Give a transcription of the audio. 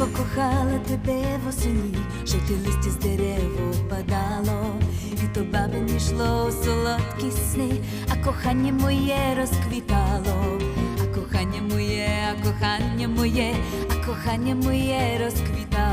покохала тебе восені, жовте листя з дерев опадало, і то бабині йшло у солодкі сни, а кохання моє розквітало, а кохання моє, а кохання моє, а кохання моє розквітало.